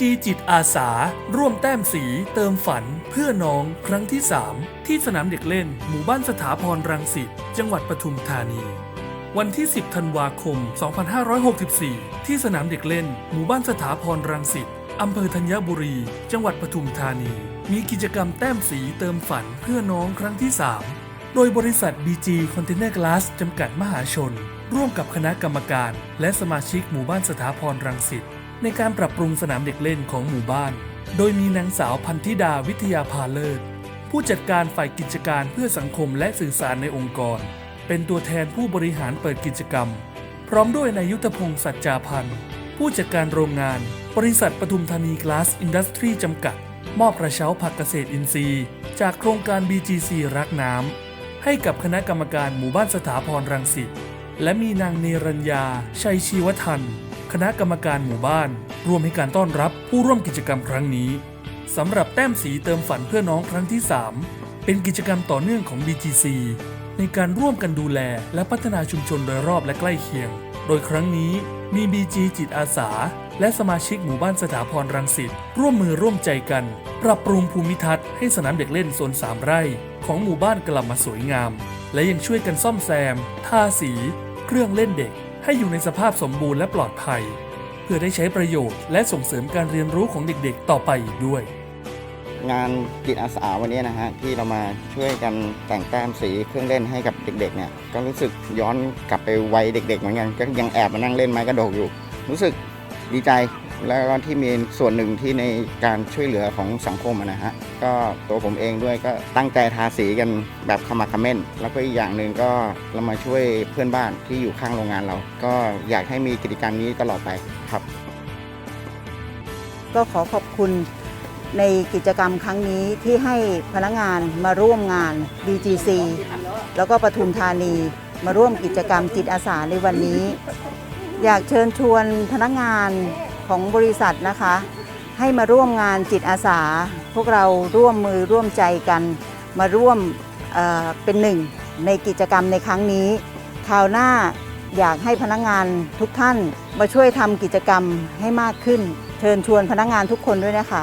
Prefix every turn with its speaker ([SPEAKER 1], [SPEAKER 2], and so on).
[SPEAKER 1] จิตอาสา ร่วมแต้มสี เติมฝัน เพื่อน้องครั้งที่ 3 ที่สนามเด็กเล่น หมู่บ้านสถาพรรังสิตจังหวัดปทุมธานี วันที่ 10 ธันวาคม 2564 ที่สนามเด็กเล่น หมู่บ้านสถาพรรังสิตอำเภอธัญบุรี จังหวัดปทุมธานี มีกิจกรรมแต้มสีเติมฝันเพื่อน้องครั้งที่ 3 โดยบริษัท BG Container Glass จำกัดมหาชน ร่วมกับคณะกรรมการ และสมาชิกหมู่บ้านสถาพรรังสิต ในการปรับปรุงสนามเด็กเล่นของหมู่บ้าน โดยมีนางสาวพันธิดาวิทยาพาเลิศผู้จัดการฝ่ายกิจการเพื่อสังคมและสื่อสารในองค์กร เป็นตัวแทนผู้บริหารเปิดกิจกรรม พร้อมด้วยนายยุทธพงศ์สัจจาพันธ์ผู้จัดการโรงงาน บริษัทปทุมธานีกลาสอินดัสทรีจำกัด มอบกระเช้าผักเกษตรอินทรีย์ จากโครงการ BGC รักน้ำให้กับคณะกรรมการหมู่บ้านสถาพรรังสิตและมีนางเนรัญญา ชัยชีวทัน คณะกรรมการหมู่บ้าน ร่วมให้การต้อนรับผู้ร่วมกิจกรรมครั้งนี้สำหรับแต้มสีเติมฝันเพื่อน้องครั้งที่ 3 เป็นกิจกรรมต่อเนื่องของ BGC ในการร่วมกันดูแลและพัฒนาชุมชนโดยรอบและใกล้เคียง โดยครั้งนี้มี BG จิตอาสา และสมาชิกหมู่บ้านสถาพรรังสิตร่วมมือร่วมใจกัน ปรับปรุงภูมิทัศน์ให้สนามเด็กเล่นโซนสามไร่ ของหมู่บ้านกลับมาสวยงาม และยังช่วยกันซ่อมแซมทาสี เครื่องเล่นเด็ก ให้อยู่ในสภาพสมบูรณ์และปลอดภัย เพื่อได้ใช้ประโยชน์และส่งเสริมการเรียนรู้ของเด็กๆ ต่อไปอีกด้วย
[SPEAKER 2] งานจิตอาสาวันนี้นะฮะที่เรามาช่วยกันแต่งแต้มสีเครื่องเล่นให้กับเด็กๆเนี่ยก็รู้สึกย้อนกลับไปวัยเด็ก ๆ เหมือนกันก็ยังแอบมานั่งเล่นไม้กระโดดอยู่ รู้สึกดีใจ แล้วก็ที่มีส่วนหนึ่งที่ในการช่วยเหลือของสังคมนะฮะก็ตัวผมเองด้วยก็ตั้งใจทาสีกันแบบขมักเขม้น แล้วก็อีกอย่างหนึ่งก็เรามาช่วยเพื่อนบ้านที่อยู่ข้างโรงงานเรา ก็อยากให้มีกิจกรรมนี้ตลอดไปครับ
[SPEAKER 3] ก็ขอขอบคุณในกิจกรรมครั้งนี้ที่ให้พนักงานมาร่วมงาน BGC แล้วก็ปทุมธานีมาร่วมกิจกรรมจิตอาสาในวันนี้ อยากเชิญชวนพนักงาน ของบริษัทนะคะ ให้มาร่วมงานจิตอาสา พวกเราร่วมมือร่วมใจกัน มาร่วมเเป็นหนึ่งในกิจกรรมในครั้งนี้คราวหน้าอยากให้พนักงานทุกท่านมาช่วยทำกิจกรรมให้มากขึ้น เชิญชวนพนักงานทุกคนด้วยนะคะ